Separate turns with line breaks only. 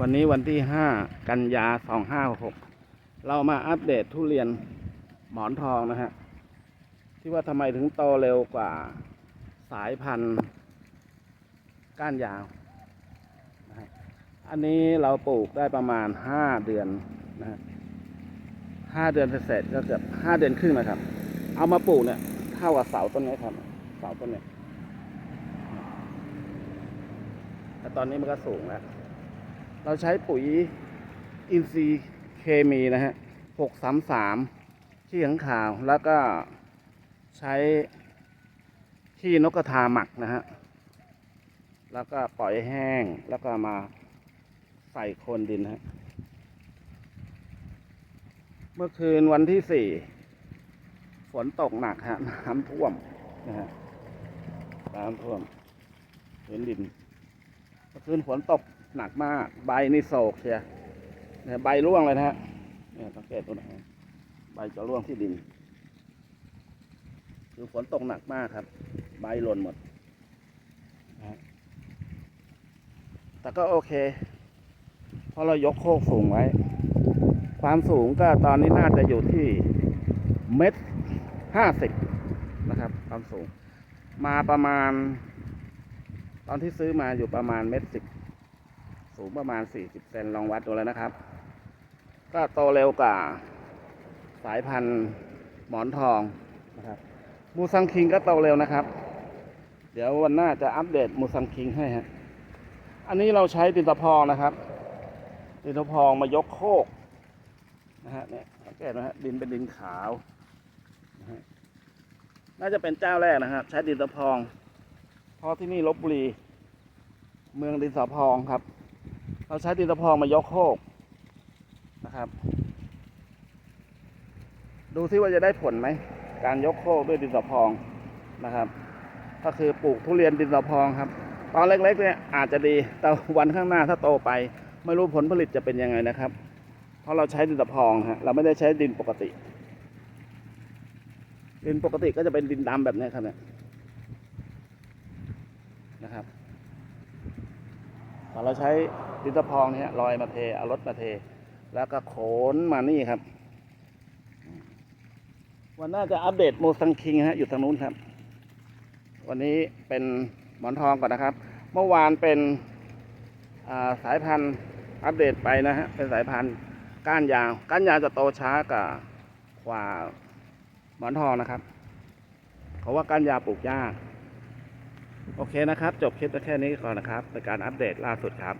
วันนี้วันที่ห้ากันยาสองห้าหกเรามาอัปเดตทุเรียนหมอนทองนะฮะ ที่ว่าทำไมถึงโตเร็วกว่าสายพันธุ์ก้านยาว อันนี้เราปลูกได้ประมาณห้าเดือนนะฮะห้าเดือนเสร็จก็เกือบห้าเดือนครึ่งนะครับ เอามาปลูกเนี่ยเท่ากับเสาต้นนี้ครับ เสาต้นเนี้ยแต่ตอนนี้มันก็สูงแล้ว เราใช้ปุ๋ยอินทรีย์เคมีนะฮะหกสามสามขี้ขังขาวแล้วก็ใช้ขี้นกกระทาหมักนะฮะ แล้วก็ปล่อยแห้งแล้วก็มาใส่โคนดินฮะ เมื่อคืนวันที่สี่ฝนตกหนักฮะ น้ำท่วมนะฮะ น้ำท่วมพื้นดิน เมื่อคืนฝนตก หนักมาก ใบนี่โศกเชียใบร่วงเลยนะฮะเนี่ยสังเกตตัวนะฮะใบจะร่วงที่ดิน คือฝนตกหนักมากครับ ใบหล่นหมดนะฮะแต่ก็โอเค เพราะเรายกโคกสูงไว้ ความสูงก็ตอนนี้น่าจะอยู่ที่เมตรห้าสิบนะครับ ความสูง มาประมาณ ตอนที่ซื้อมาอยู่ประมาณเมตรสิบ สูงประมาณสี่สิบเซนลองวัดดูแล้วนะครับ ก็โตเร็วกว่า สายพันธุ์หมอนทองนะครับ มูซังคิงก็โตเร็วนะครับ เดี๋ยววันหน้าจะอัปเดตมูซังคิงให้ฮะ อันนี้เราใช้ดินตะพองนะครับ ดินตะพองมายกโคกนะฮะเนี่ยสังเกตนะฮะดินเป็นดินขาวนะฮะน่าจะเป็นเจ้าแรกนะครับ ใช้ดินตะพอง เพราะที่นี่ลบบุรี เมืองดินสอพองครับ เราใช้ดินสอพองมายกโคกนะครับ ดูซิว่าจะได้ผลไหม การยกโคกด้วยดินสอพองนะครับ ก็คือปลูกทุเรียนดินสอพองครับ ตอนเล็กๆเนี่ยอาจจะดี แต่วันข้างหน้าถ้าโตไป ไม่รู้ผลผลิตจะเป็นยังไงนะครับ เพราะเราใช้ดินสอพองฮะเราไม่ได้ใช้ดินปกติ ดินปกติก็จะเป็นดินดำแบบนี้ครับเนี่ยนะครับพอเราใช้ ดินสะพองเนี่ยลอยมาเทเอารถมาเท แล้วก็โขนมานี่ครับ วันหน้าจะอัปเดตโมซังคิงฮะอยู่ทางนู้นครับ วันนี้เป็นหมอนทองก่อนนะครับ เมื่อวานเป็นาสายพันธุ์อัปเดตไปนะฮะเป็นสายพันธุ์ก้านยาว ก้านยาวจะโตช้ากว่ากว่าหมอนทองนะครับเขาว่าก้านยาวปลูกยากโอเคนะครับ จบคลิปแค่นี้ก่อนนะครับเป็นการอัปเดตล่าสุดครับ